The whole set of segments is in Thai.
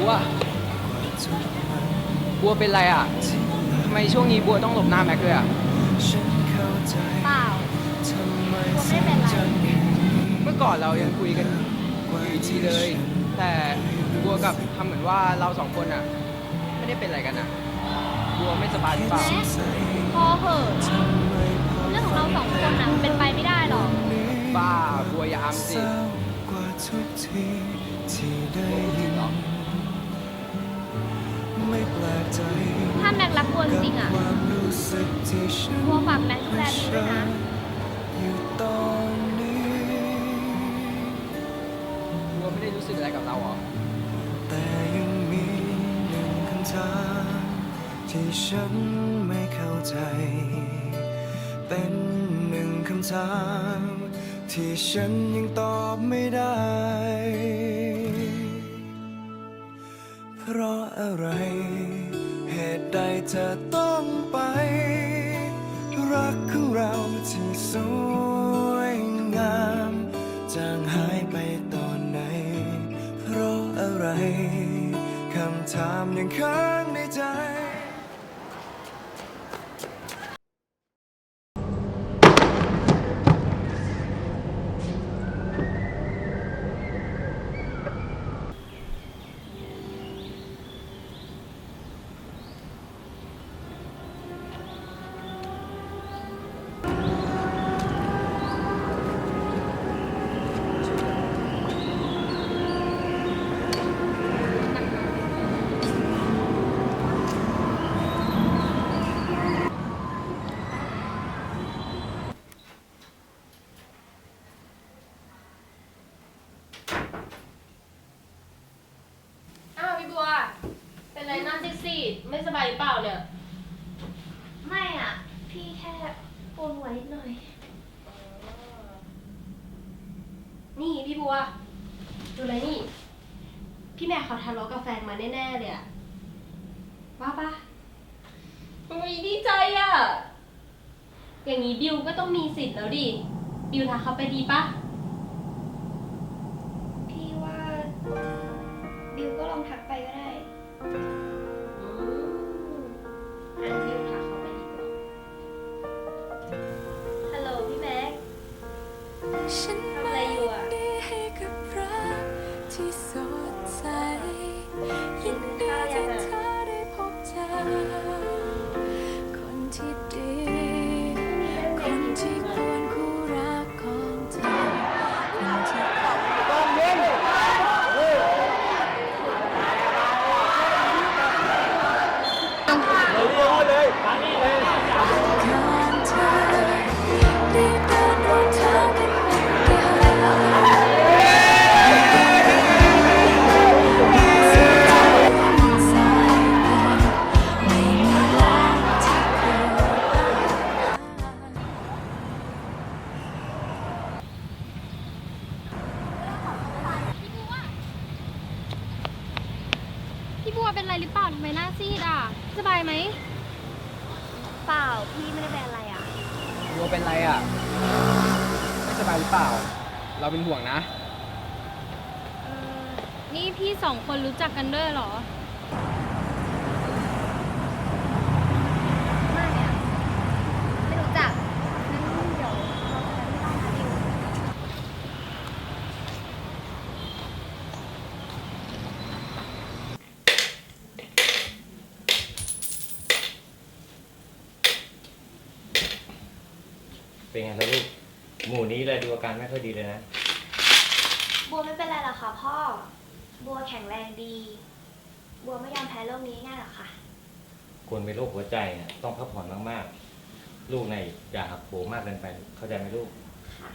บัว บัวเป็นไรอะทำไมช่วงนี้บัวต้องหลบหน้าแม็กด้วยอะ เปล่าบัวไม่ได้เป็นไรเมื่อก่อนเรายังคุยกันอยู่ดีเลย แต่บัวกับทำเหมือนว่าเราสองคนอะ ไม่ได้เป็นอะไรกันอะ บัวไม่สบายหรือเปล่า แม็กพอเหอะเรื่องของเราสองคนน่ะเป็นไปไม่ได้หรอก บ้า บัวอย่าอำสิกว่าทุกทีที่ได้ยินไม่แปลกใจ ถ้าแม็กรักบัวจริงๆอะความรู้สึกที่ฉันบัวฝากแม็กดูแลดีด้วยนะอยู่ตอนนี้บัวไม่ได้รู้สึกอะไรกับเราหรอแต่ยังมีหนึ่งคำถามที่ฉันไม่เข้าใจ เป็นหนึ่งคำถามที่ฉันยังตอบไม่ได้ เพราะอะไรเห ตุใดเธอต้องไป รักของเราที่สวยงามจางหายไปตอนไหน เพราะอะไรคำถามยังค้างในใจ อ้าวพี่บัว เป็นไรหน้าซีดๆ ไม่สบายหรือเปล่าเนี่ย ไม่อะ พี่แค่ปวดหัวนิดหน่อย นี่พี่บัว ดูเลยนี่ พี่แม่เขาทะเลาะกับแฟนมาแน่ๆเลยอะว่าปะอุ้ยดีใจอะอย่างนี้บิวก็ต้องมีสิทธิ์แล้วดิ บิวทักเขาไปดีปะพี่ว่า บิวก็ลองทักไปก็ได้ ฉั พี่บัวเป็นไรหรือเปล่าทำไมหน้าซีดอะ สบายไหม เปล่าพี่ไม่ได้เป็นอะไรอะบัวเป็นไรอะ ไม่สบายหรือเปล่า เราเป็นห่วงนะเออนี่พี่สองคนรู้จักกันด้วยเหรอ ไม่อะไม่รู้จัก งั้นเดี๋ยวเราจะไปที่บ้านนะดิว เป็นไงแล้วลูก หมู่นี้เลยดูอาการไม่ค่อยดีเลยนะ บัวไม่เป็นไรหรอกค่ะพ่อ บัวแข็งแรงดี บัวไม่ยอมแพ้โรคนี้ง่ายหรอกค่ะ คนเป็นโรคหัวใจเนี่ยต้องพักผ่อนมากๆ ลูกในยอย่าหักโหมมากเกินไป เข้าใจไหมลูก ค่ะ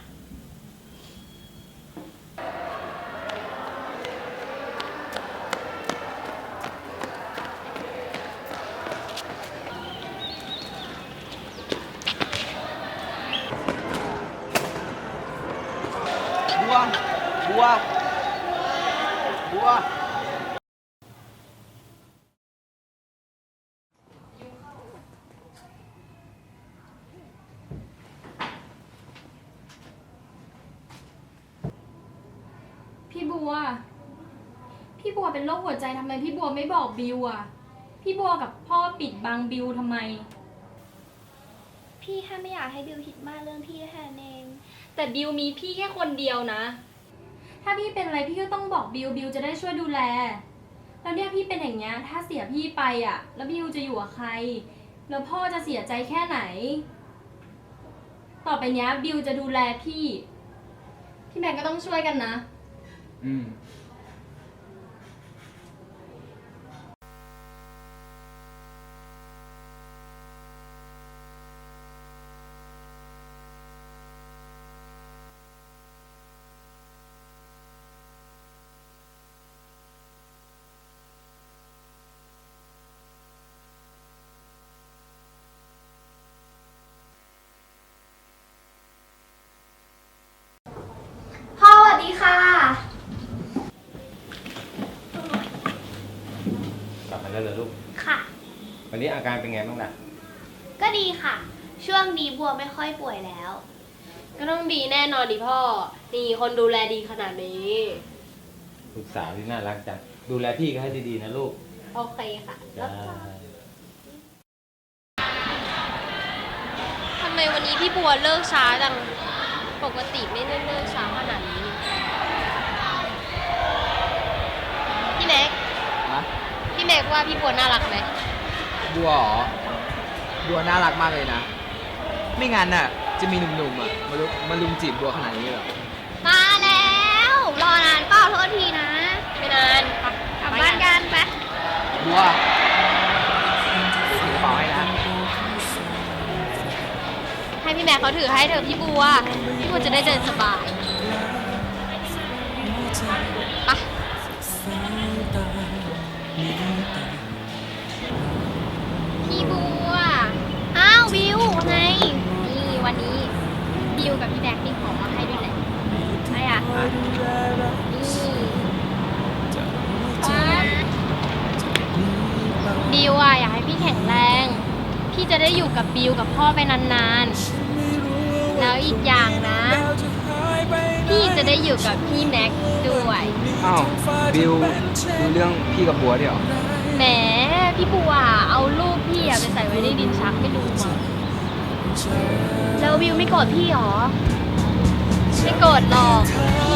บัว บัว บัวพี่บัวพี่พี่บัวเป็นโรคหัวใจทำไมพี่บัวไม่บอกบิวอะพี่บัวกับพ่อปิดบังบิวทำไม พี่แค่ไม่อยากให้บิวคิดมากเรื่องพี่แค่นั้นเอง แต่บิวมีพี่แค่คนเดียวนะ ถ้าพี่เป็นอะไรพี่ก็ต้องบอกบิวบิวจะได้ช่วยดูแล แล้วเนี่ยพี่เป็นอย่างเงี้ยถ้าเสียพี่ไปอะ แล้วบิวจะอยู่กับใคร แล้วพ่อจะเสียใจแค่ไหน ต่อไปเนี้ยบิวจะดูแลพี่ พี่แบงกก็ต้องช่วยกันนะ อืม พ่อสวัสดีค่ะ กลับมา แล้วเหรอลูก ค่ะ วันนี้อาการเป็นไงบ้างล่ะ ก็ดีค่ะ ช่วงนี้บัวไม่ค่อยป่วยแล้ว ก็ต้องดีแน่นอนดิพ่อ นี่คนดูแลดีขนาดนี้ ลูกสาวที่น่ารักจัง ดูแลพี่ก็ให้ดีๆนะลูกโอเคค่ะจ้าทำไมวันนี้พี่บัวเลิกช้าจัง ปกติไม่ได้เลิกช้าขนาดนี้ พี่แม็ก ฮะ พี่แม็กว่าพี่บัวน่ารักไหมบัวเหรอบัวน่ารักมากเลยนะ ไม่งั้นน่ะ จะมีหนุ่มๆอะมาลุมาลุมจีบบัวขนาดนี้เหรอ มาแล้ว รอนานเปล่าโทษทีนะ ไม่นานไปกลับบ้านกันไปบัวเดี๋ยวถือกระเป๋าให้นะ ให้พี่แม็กเขาถือให้เถอะพี่บัว พี่บัวจะได้เดินสบายไป ไง นี่วันนี้บิวกับพี่แม็กมีของมาให้ด้วยแหละใครอะนี่บิวอะอยากให้พี่แข็งแรง พี่จะได้อยู่กับบิวกับพ่อไปนานๆ แล้วอีกอย่างนะ พี่จะได้อยู่กับพี่แม็กซ์ด้วย อ้าวบิวดูเรื่องพี่กับบัวเดี๋ยวแหมพี่บัวเอารูปพี่อะไปใส่ไว้ในดินชักไม่ดูมั้ง แล้ววิวไม่โกรธพี่หรอ ไม่โกรธหรอก พี่